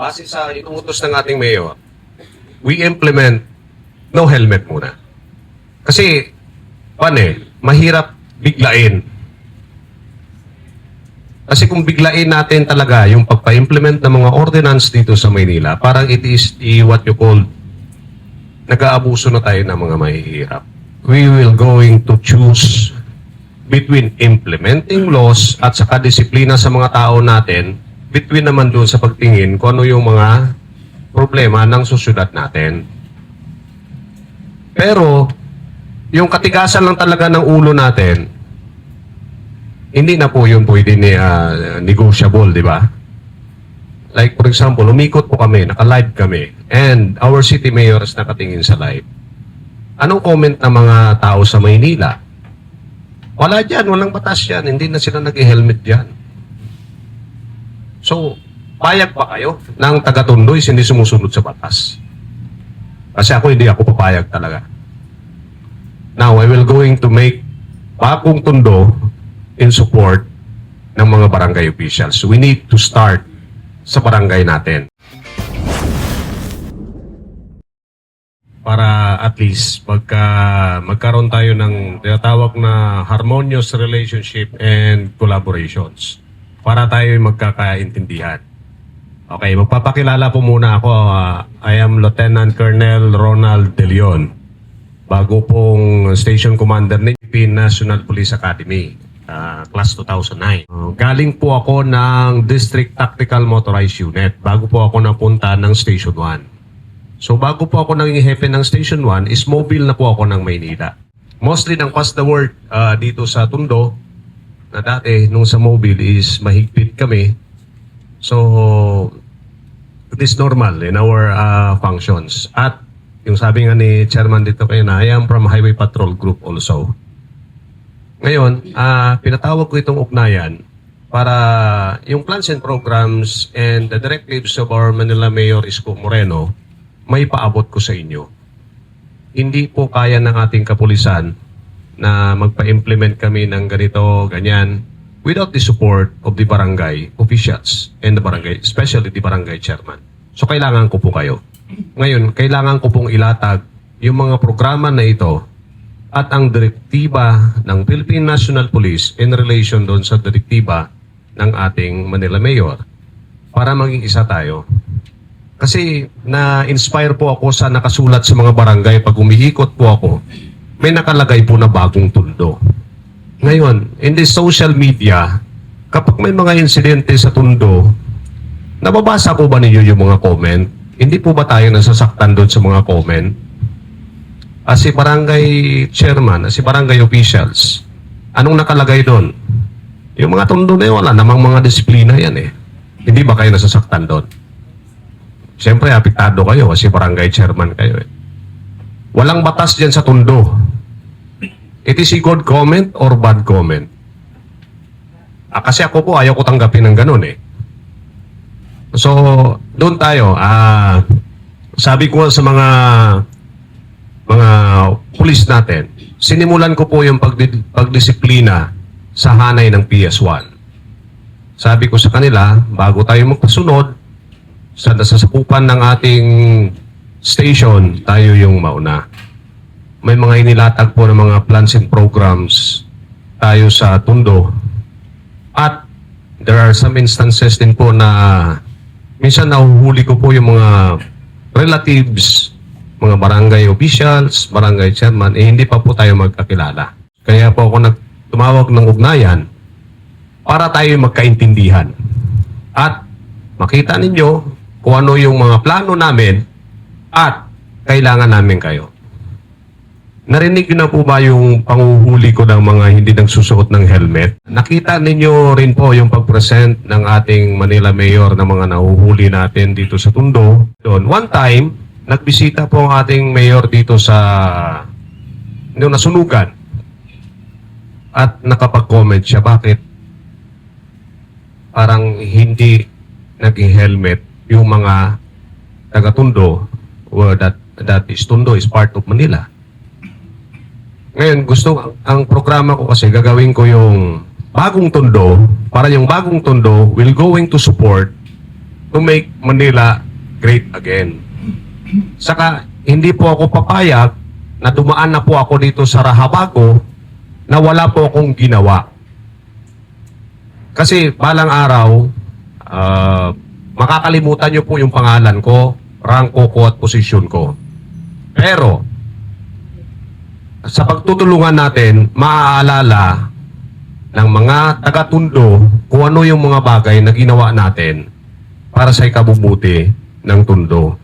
base sa inuutos ng ating mayor, we implement no helmet muna. Kasi, paano eh, mahirap biglain. Kasi kung biglain natin talaga yung pagpa-implement ng mga ordinance dito sa Maynila, parang it is the, what you call, nag-aabuso na tayo ng mga mahihirap. We will going to choose between implementing laws at saka disiplina sa mga tao natin, between naman doon sa pagtingin kung ano yung mga problema ng susyudad natin. Pero, yung katigasan lang talaga ng ulo natin, hindi na po yun pwede ni, ah, negotiable, di ba? Like for example, umikot po kami, naka-live kami, and our city mayor is nakatingin sa live. Anong comment ng mga tao sa Maynila? Wala dyan, walang batas yan, hindi na sila nag-helmet dyan. So, payag ba kayo ng taga-Tondo is hindi sumusunod sa batas? Kasi ako hindi ako papayag talaga. Now, I will going to make bagong Tondo in support ng mga barangay officials. We need to start sa barangay natin. Para at least pagka magkaroon tayo ng tinatawag na harmonious relationship and collaborations para tayo magkakaintindihan. Okay, magpapakilala po muna ako. Ah, I am Lieutenant Colonel Ronald De Leon. Bago pong Station Commander ng Philippine National Police Academy, ah, Class 2009. Ah, galing po ako ng District Tactical Motorized Unit bago po ako napunta ng Station 1. So bago po ako naging hepe ng Station 1, is mobile na po ako ng Maynila. Mostly ng past the word ah, dito sa Tundo, na dati nung sa mobile is mahigpit kami. So, it is normal in our ah, functions. At yung sabi nga ni chairman dito kayo na, I am from Highway Patrol Group also. Ngayon, ah, pinatawag ko itong ugnayan para yung plans and programs and the directives of our Manila Mayor Isko Moreno may paabot ko sa inyo. Hindi po kaya ng ating kapulisan na magpa-implement kami ng ganito, ganyan, without the support of the barangay officials and the barangay, especially the barangay chairman. So kailangan ko po kayo. Ngayon, kailangan ko pong ilatag yung mga programa na ito at ang direktiba ng Philippine National Police in relation doon sa direktiba ng ating Manila Mayor para maging isa tayo. Kasi na-inspire po ako sa nakasulat sa mga barangay pag umiikot po ako, may nakalagay po na bagong tundo. Ngayon, in the social media, kapag may mga insidente sa tundo, nababasa po ba ninyo yung mga comment? Hindi po ba tayo nasasaktan doon sa mga comment? As si barangay chairman, as si barangay officials, anong nakalagay doon? Yung mga tundo na yun, wala namang mga disiplina yan eh. Hindi ba kayo nasasaktan doon? Siyempre, apektado kayo kasi barangay chairman kayo eh. Walang batas dyan sa tundo. It is a good comment or bad comment? Ah, kasi ako po, ayaw ko tanggapin ng ganun eh. So, doon tayo. Ah, sabi ko sa mga mga pulis natin, sinimulan ko po yung pagdi- pagdisiplina sa hanay ng PS1. Sabi ko sa kanila, bago tayo magpasunod, sa nasasakupan ng ating station, tayo yung mauna. May mga inilatag po ng mga plans and programs tayo sa Tundo. At there are some instances din po na minsan nahuhuli ko po yung mga relatives, mga barangay officials, barangay chairman, eh hindi pa po tayo magkakilala. Kaya po ako nagtumawag ng ugnayan para tayo magkaintindihan. At makita ninyo kung ano yung mga plano namin at kailangan namin kayo. Narinig niyo na po ba yung panguhuli ko ng mga hindi nagsusuot ng helmet? Nakita ninyo rin po yung pag-present ng ating Manila Mayor ng mga nahuhuli natin dito sa Tundo. Doon. One time, nagbisita po ang ating mayor dito sa yung nasunugan. At nakapag-comment siya, bakit parang hindi naging helmet yung mga taga-Tundo well, that, that is Tundo is part of Manila. Ngayon, gusto, ang programa ko kasi gagawin ko yung bagong Tondo para yung bagong Tondo will going to support to make Manila great again. Saka, hindi po ako papayag na dumaan na po ako dito sa Rahabago na wala po akong ginawa. Kasi balang araw, ah, makakalimutan niyo po yung pangalan ko, rangko ko at posisyon ko. Pero, sa pagtutulungan natin, maaalala ng mga taga-tundo kung ano yung mga bagay na ginawa natin para sa ikabubuti ng tundo.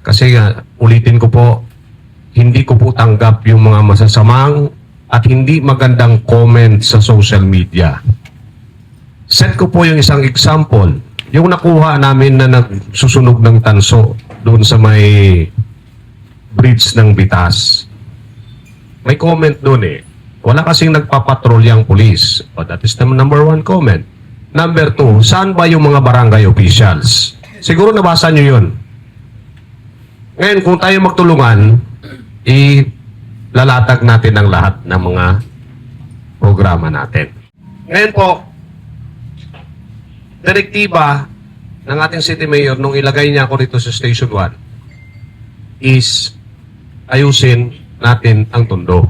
Kasi nga, ulitin ko po, hindi ko po tanggap yung mga masasamang at hindi magandang comment sa social media. Set ko po yung isang example. Yung nakuha namin na nagsusunog ng tanso doon sa may bridge ng Bitas. May comment doon eh. Wala kasing nagpapatrol yung police. O, that is the number one comment. Number two, saan ba yung mga barangay officials? Siguro nabasa nyo yun. Ngayon, kung tayo magtulungan, ilalatag natin ang lahat ng mga programa natin. Ngayon po, direktiba ng ating city mayor nung ilagay niya ako dito sa Station 1 is ayusin natin ang tundo.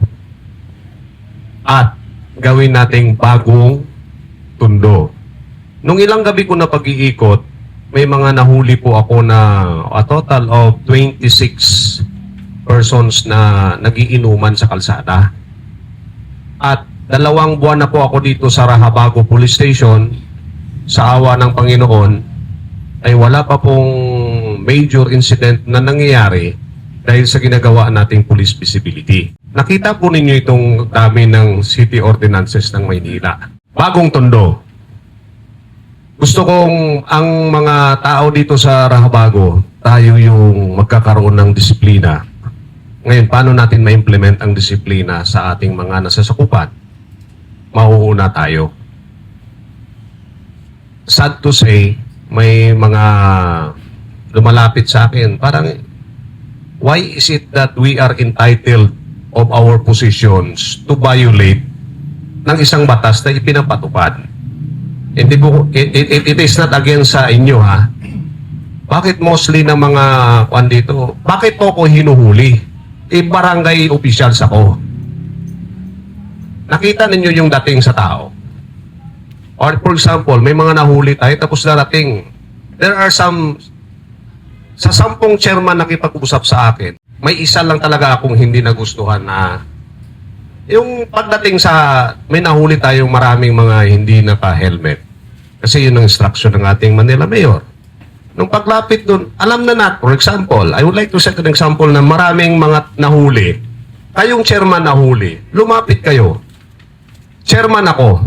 At gawin nating bagong tundo. Nung ilang gabi ko na pag-iikot, may mga nahuli po ako na a total of 26 persons na nagiinuman sa kalsada. At dalawang buwan na po ako dito sa Rahabago Police Station. Sa awa ng Panginoon, ay wala pa pong major incident na nangyayari dahil sa ginagawa nating police visibility. Nakita po ninyo itong dami ng city ordinances ng Maynila. Bagong tondo. Gusto kong ang mga tao dito sa Rahabago, tayo yung magkakaroon ng disiplina. Ngayon, paano natin ma-implement ang disiplina sa ating mga nasasakupan? Mauuna tayo. Sad to say, may mga lumalapit sa akin. Parang, why is it that we are entitled of our positions to violate ng isang batas na ipinapatupad? Hindi po, it, it, it is not against sa inyo ha. Bakit mostly ng mga kwan dito, bakit po ako hinuhuli? Eh, barangay officials ako. Nakita ninyo yung dating sa tao. Or for example, may mga nahuli tayo tapos darating. There are some, sa sampung chairman nakipag-usap sa akin, may isa lang talaga akong hindi nagustuhan na yung pagdating sa, may nahuli tayong maraming mga hindi naka-helmet. Kasi yun ang instruction ng ating Manila Mayor. Nung paglapit doon, alam na nat, for example, I would like to set an example na maraming mga nahuli. Kayong chairman nahuli, lumapit kayo. Chairman ako,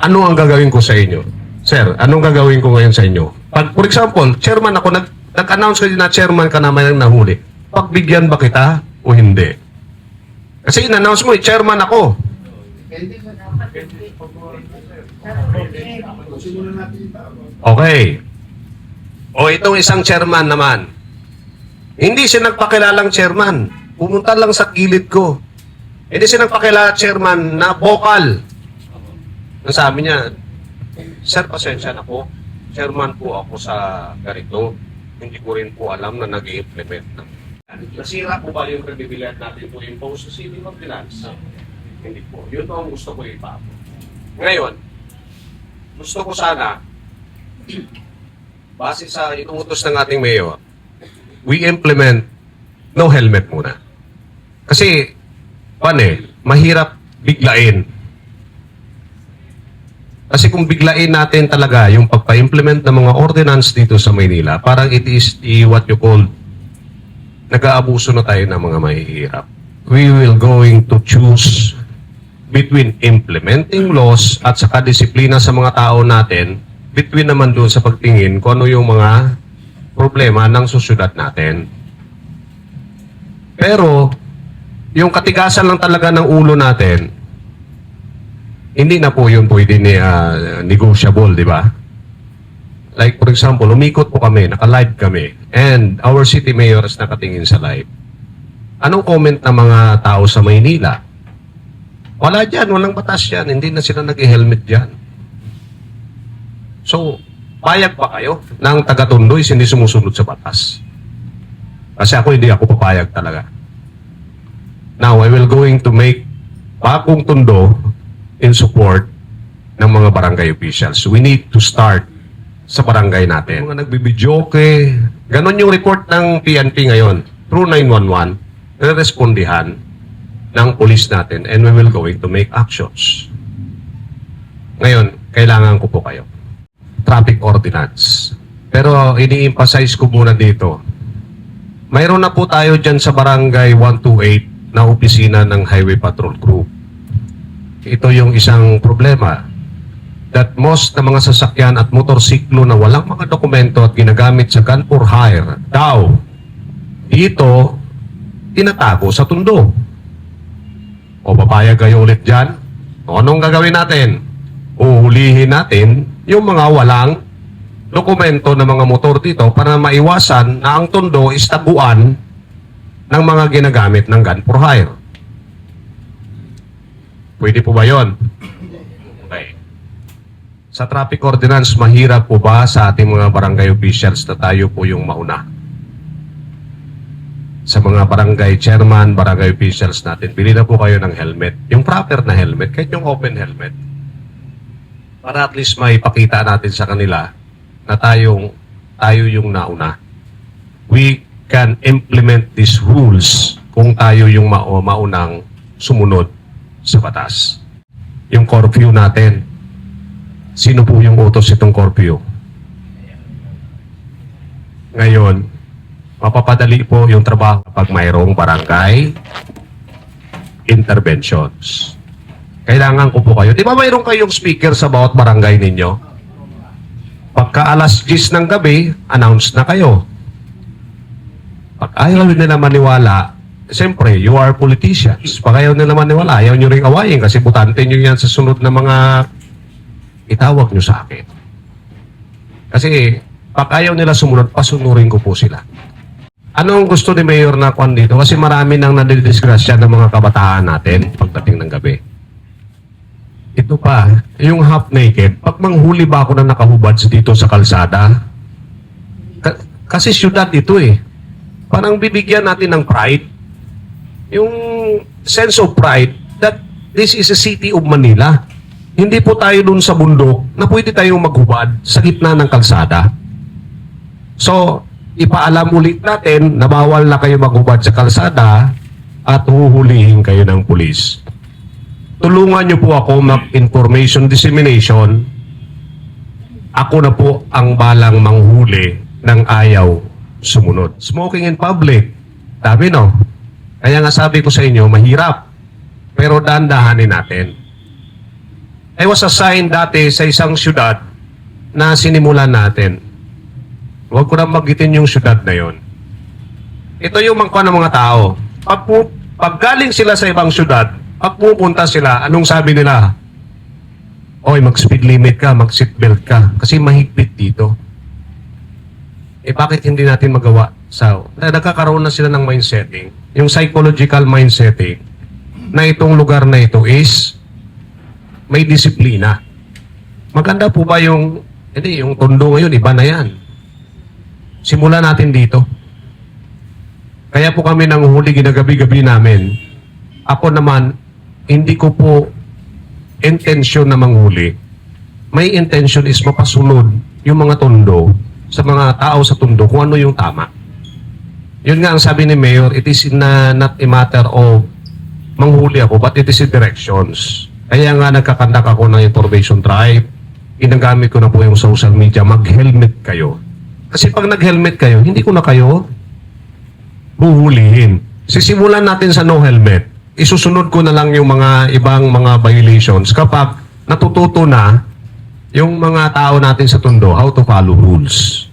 ano ang gagawin ko sa inyo? Sir, anong gagawin ko ngayon sa inyo? Pag, for example, chairman ako, nag, nag-announce kayo na chairman ka naman ang nahuli. Pagbigyan ba kita o hindi? Kasi in-announce mo, eh, chairman ako. Okay. O itong isang chairman naman. Hindi siya nagpakilalang chairman. Pumunta lang sa gilid ko. Hindi siya nagpakilala chairman na vocal. Ang sabi niya, Sir, pasensya na po. Chairman po ako sa ganito. Hindi ko rin po alam na nag implement ng Nasira po ba yung credibility natin to impose sa City of Finance? Hindi po. Yun ang gusto ko ipapo. Ngayon, gusto ko sana, base sa inuutos ng ating mayor, we implement no helmet muna. Kasi, pan eh, mahirap biglain. Kasi kung biglain natin talaga yung pagpa-implement ng mga ordinance dito sa Maynila, parang it is the, what you call nag-aabuso na tayo ng mga mahihirap. We will going to choose between implementing laws at saka disiplina sa mga tao natin, between naman doon sa pagtingin kung ano yung mga problema ng susyudad natin. Pero, yung katigasan lang talaga ng ulo natin, hindi na po yun pwede ni, ah, negotiable, di ba? Like for example, umikot po kami, naka-live kami, and our city mayor is nakatingin sa live. Anong comment ng mga tao sa Maynila? Wala dyan, walang batas yan, hindi na sila nag-helmet dyan. So, Payag ba kayo ng taga-Tondo is hindi sumusunod sa batas? Kasi ako hindi ako papayag talaga. Now, I will going to make bagong Tondo in support ng mga barangay officials. We need to start sa barangay natin. Mga nagbibidyoke, ganon yung report ng PNP ngayon. Through 911, respondihan ng police natin and we will going to make actions. Ngayon, kailangan ko po kayo. Traffic ordinance. Pero ini-emphasize ko muna dito. Mayroon na po tayo dyan sa barangay 128 na opisina ng Highway Patrol Group. Ito yung isang problema that most ng mga sasakyan at motorsiklo na walang mga dokumento at ginagamit sa gun for hire daw dito tinatago sa tundo. O papayag kayo ulit dyan? O anong gagawin natin? Uhulihin natin yung mga walang dokumento ng mga motor dito para maiwasan na ang tundo is taguan ng mga ginagamit ng gun for hire. Pwede po ba yon? Okay. Sa traffic ordinance, mahirap po ba sa ating mga barangay officials na tayo po yung mauna? Sa mga barangay chairman, barangay officials natin, bili na po kayo ng helmet. Yung proper na helmet, kahit yung open helmet. Para at least may pakita natin sa kanila na tayong, tayo yung nauna. We can implement these rules kung tayo yung ma- maunang sumunod sa batas. Yung curfew natin, Sino po yung utos itong Corpio? Ngayon, mapapadali po yung trabaho kapag mayroong barangay interventions. Kailangan ko po kayo. Di ba mayroon kayong speaker sa bawat barangay ninyo? Pagka alas 10 ng gabi, announce na kayo. Pag ayaw nila maniwala, siyempre, you are politicians. Pag ayaw nila maniwala, ayaw nyo rin awayin kasi butante nyo yan sa sunod na mga itawag nyo sa akin. Kasi pag ayaw nila sumunod, pasunurin ko po sila. Ano ang gusto ni Mayor na kwan dito? Kasi marami nang nadidisgrasya ng mga kabataan natin pagdating ng gabi. Ito pa, yung half naked, pag manghuli ba ako na nakahubad dito sa kalsada? Ka- kasi syudad ito eh. Parang bibigyan natin ng pride. Yung sense of pride that this is a city of Manila. Hindi po tayo dun sa bundok na pwede tayong maghubad sa gitna ng kalsada. So, ipaalam ulit natin na bawal na kayo maghubad sa kalsada at huhulihin kayo ng pulis. Tulungan niyo po ako mag-information dissemination. Ako na po ang balang manghuli ng ayaw sumunod. Smoking in public. Dami no? Kaya nga sabi ko sa inyo, mahirap. Pero dahan-dahanin natin. I was assigned dati sa isang syudad na sinimulan natin. Huwag ko na magitin yung syudad na yon. Ito yung mangkwa ng mga tao. Pag, pag galing sila sa ibang syudad, pag pupunta sila, anong sabi nila? Oy, mag-speed limit ka, mag-seatbelt ka. Kasi mahigpit dito. Eh bakit hindi natin magawa? Na nagkakaroon na sila ng mindsetting, yung psychological mindsetting, na itong lugar na ito is may disiplina. Maganda po ba yung, hindi, yung tondo ngayon, iba na yan. Simulan natin dito. Kaya po kami nanguhuli ginagabi-gabi namin. Ako naman, hindi ko po intention na manghuli. May intention is mapasunod yung mga tondo sa mga tao sa tondo kung ano yung tama. Yun nga ang sabi ni Mayor, it is na, not a matter of manghuli ako, but it is a directions. Kaya nga nagkakandak ako ng information drive, ginagamit ko na po yung social media, mag-helmet kayo. Kasi pag nag-helmet kayo, hindi ko na kayo buhulihin. Sisimulan natin sa no helmet. Isusunod ko na lang yung mga ibang mga violations kapag natututo na yung mga tao natin sa Tondo how to follow rules.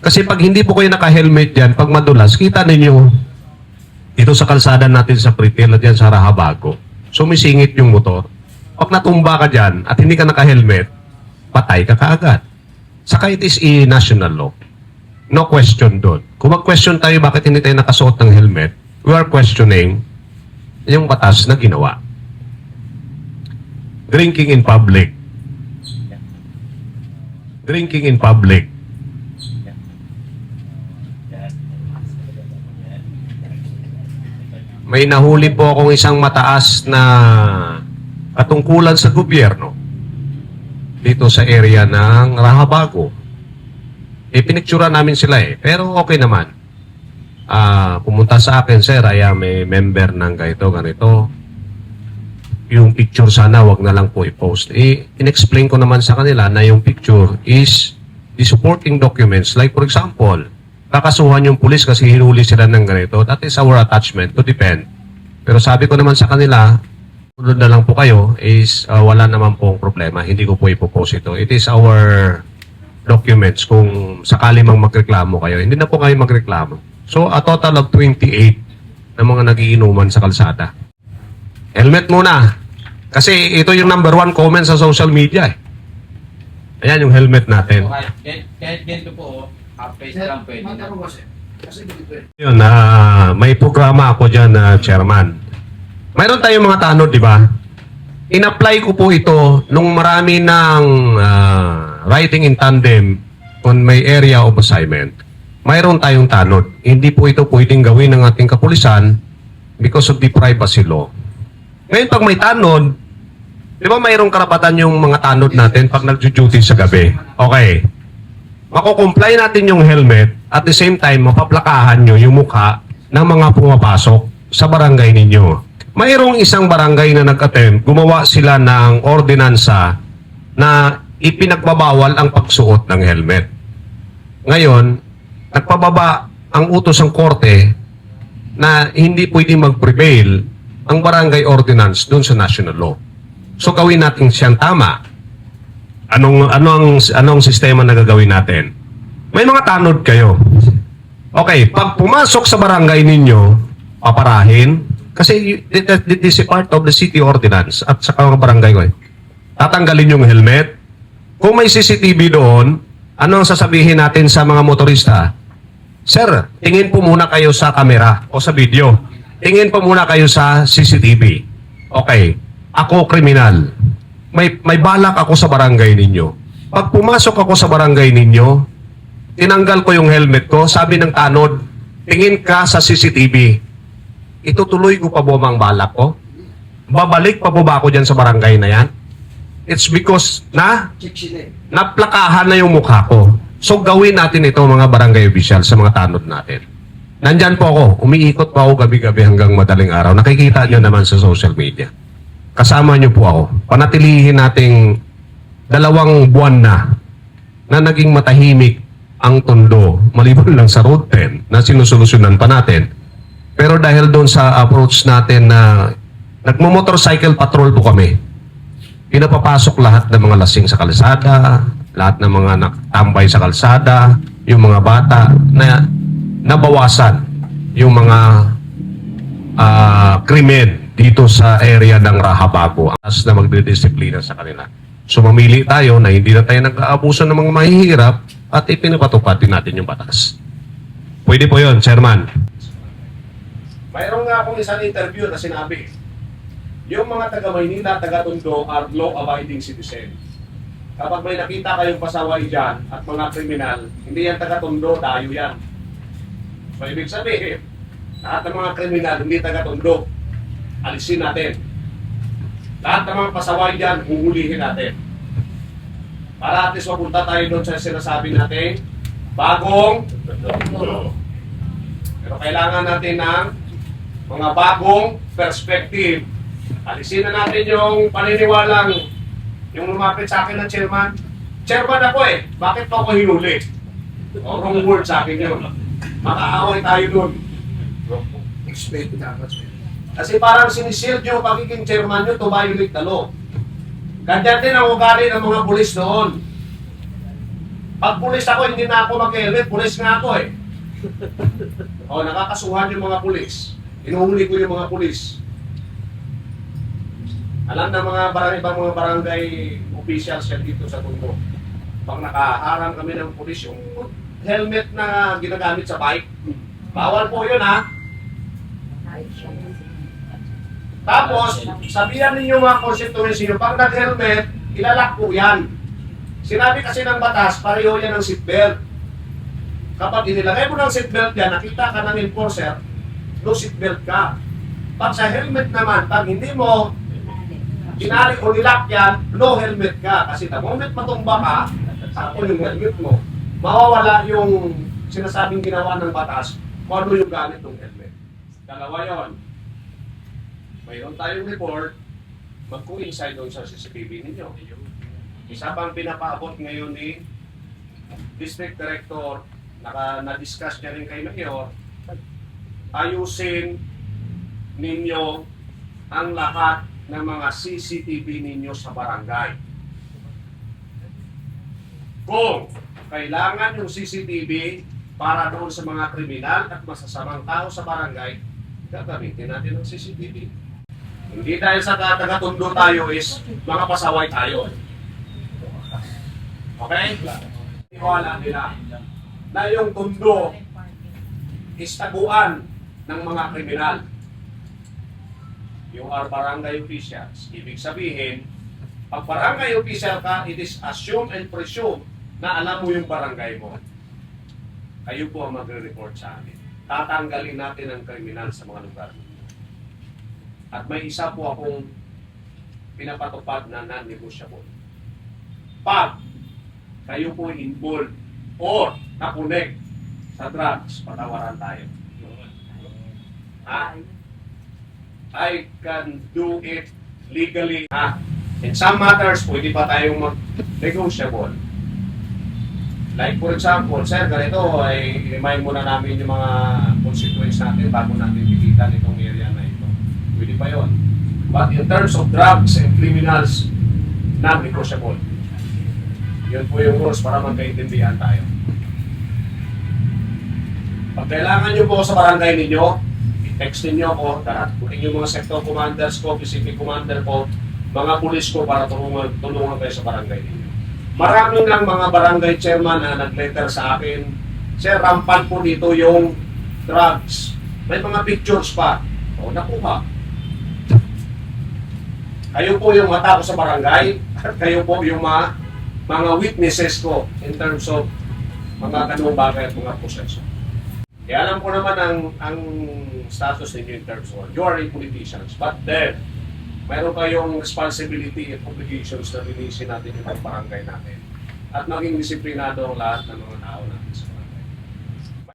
Kasi pag hindi po kayo naka-helmet dyan, pag madulas, kita ninyo dito sa kalsada natin sa Pritil at yan sa Rahabago, sumisingit yung motor. Pag natumba ka dyan at hindi ka naka-helmet, patay ka kaagad. Saka it is a national law. No question doon. Kung mag-question tayo bakit hindi tayo nakasuot ng helmet, we are questioning yung batas na ginawa. Drinking in public. drinking in public. May nahuli po akong isang mataas na katungkulan sa gobyerno dito sa area ng Rahabago. Eh, pinictura namin sila eh. Pero okay naman. Ah, pumunta sa akin, sir, ay may member ng ganito, ganito. Yung picture sana, wag na lang po i-post. Eh, in-explain ko naman sa kanila na yung picture is the supporting documents. Like, for example, kakasuhan yung pulis kasi hinuli sila ng ganito. That is our attachment to defend. Pero sabi ko naman sa kanila, sunod na lang po kayo is ah, wala naman pong problema. Hindi ko po ipopost ito. It is our documents kung sakali mang magreklamo kayo. Hindi na po kayo magreklamo. So, a total of 28 na mga nagiinuman sa kalsada. Helmet muna. Kasi ito yung number one comment sa social media eh. Ayan yung helmet natin. Kahit, kahit, kahit ganito po, half face lang pwede na. Yun, na may programa ako dyan na chairman. Mayroon tayong mga tanod, di ba? In-apply ko po ito nung marami ng ah, riding in tandem on my area of assignment. Mayroon tayong tanod. Hindi po ito pwedeng gawin ng ating kapulisan because of the privacy law. Ngayon, pag may tanod, di ba mayroong karapatan yung mga tanod natin pag nag-duty sa gabi? Okay mako-comply natin yung helmet at the same time mapaplakahan nyo yung mukha ng mga pumapasok sa barangay ninyo. Mayroong isang barangay na nag-attempt, gumawa sila ng ordinansa na ipinagbabawal ang pagsuot ng helmet. Ngayon, nagpababa ang utos ng korte na hindi pwedeng mag-prevail ang barangay ordinance dun sa national law. So gawin natin siyang tama. Anong anong anong sistema na gagawin natin? May mga tanod kayo. Okay, pag pumasok sa barangay ninyo, paparahin kasi this is part of the city ordinance at sa mga barangay ko. eh. Tatanggalin yung helmet. Kung may CCTV doon, ano ang sasabihin natin sa mga motorista? Sir, tingin po muna kayo sa camera o sa video. Tingin po muna kayo sa CCTV. Okay, ako kriminal. May, may balak ako sa barangay ninyo. Pag pumasok ako sa barangay ninyo, tinanggal ko yung helmet ko, sabi ng tanod, tingin ka sa CCTV. Itutuloy ko pa ba balak ko? Babalik pa po ba ako dyan sa barangay na yan? It's because na naplakahan na yung mukha ko. So gawin natin ito mga barangay official sa mga tanod natin. Nandyan po ako, umiikot pa ako gabi-gabi hanggang madaling araw. Nakikita nyo naman sa social media. Kasama nyo po ako. Panatilihin nating dalawang buwan na na naging matahimik ang tondo maliban lang sa road 10 na sinusolusyonan pa natin. Pero dahil doon sa approach natin na nagmo-motorcycle patrol po kami, pinapapasok lahat ng mga lasing sa kalsada, lahat ng mga nakatambay sa kalsada, yung mga bata na nabawasan yung mga ah, krimen dito sa area ng Rahabago as na magdidisiplina sa kanila. So mamili tayo na hindi na tayo nag-aabuso ng mga mahihirap at ipinapatupad din natin yung batas. Pwede po yon, Chairman. Mayroon nga akong isang interview na sinabi, yung mga taga Maynila, taga Tondo are law-abiding citizen. Kapag may nakita kayong pasaway dyan at mga kriminal, hindi yan taga Tondo, tayo yan. So ibig sabihin, lahat ng mga kriminal, hindi taga Tondo. Alisin natin. Lahat ng mga pasaway dyan, huhulihin natin. Para at least mapunta tayo doon sa sinasabi natin, bagong Tondo. Pero kailangan natin ng mga bagong perspective. Alisin na natin yung paniniwalang yung lumapit sa akin ng chairman. Chairman ako eh, bakit pa ako hinuli? O, wrong word sa akin yun. Makaaway tayo doon. Kasi parang sinisil nyo pagiging chairman nyo to violate the law. Ganyan din ang ugali ng mga pulis noon. Pag pulis ako, hindi na ako mag-helmet, pulis nga ako eh. O, nakakasuhan yung mga pulis. Inuhuli ko yung mga pulis. Alam ng mga barang, ibang mga barangay officials yan dito sa Tondo. Pag nakaharang kami ng pulis, yung helmet na ginagamit sa bike, bawal po yun ha. Tapos, sabihan ninyo mga constituency nyo, pag nag-helmet, ilalak po yan. Sinabi kasi ng batas, pareho yan ng seatbelt. Kapag inilagay mo ng seatbelt yan, nakita ka ng enforcer, no seatbelt ka. Pag sa helmet naman, pag hindi mo Tinali o nilak yan, no helmet ka. Kasi the moment matumba ka, sakto yung helmet mo, mawawala yung sinasabing ginawa ng batas kung ano yung gamit ng helmet. Dalawa yon. Mayroon tayong report, mag-coincide doon sa CCTV ninyo. Isa pang pinapaabot ngayon ni District Director, naka, na-discuss niya rin kay Mayor, ayusin ninyo ang lahat ng mga CCTV ninyo sa barangay. Kung kailangan yung CCTV para doon sa mga kriminal at masasamang tao sa barangay, gagamitin natin ang CCTV. Hindi dahil sa taga-tundo tayo is mga pasaway tayo. Okay? Iwala nila na yung tundo is taguan ng mga kriminal you are barangay officials. Ibig sabihin, pag barangay official ka, it is assume and presume na alam mo yung barangay mo. Kayo po ang magre-report sa amin. Tatanggalin natin ang kriminal sa mga lugar. At may isa po akong pinapatupad na non-negotiable. Pag kayo po involved or nakunik sa drugs, patawaran tayo. Ha? I can do it legally. Ah, in some matters, pwede pa tayong mag-negotiable. Like for example, sir, ganito ay remind muna namin yung mga consequence natin bago natin bigitan itong area na. Pwede pa yon. But in terms of drugs and criminals, non-negotiable. Yun po yung rules para magkaintindihan tayo. Pag kailangan nyo po sa barangay ninyo, i-text ninyo ako, tara, kunin yung mga sector commanders ko, Pacific commander ko, mga pulis ko para tulungan, tulungan kayo sa barangay ninyo. Maraming lang mga barangay chairman na nag-letter sa akin, Sir, rampan po dito yung drugs. May mga pictures pa. O, nakuha. Kayo po yung mata ko sa barangay at kayo po yung mga, mga witnesses ko in terms of mga ganung bagay at mga proseso. Kaya alam ko naman ang, ang status ninyo in terms of you are a politicians, but then, mayroon kayong responsibility at obligations na linisin natin yung barangay natin at maging disiplinado ang lahat ng mga tao natin sa barangay.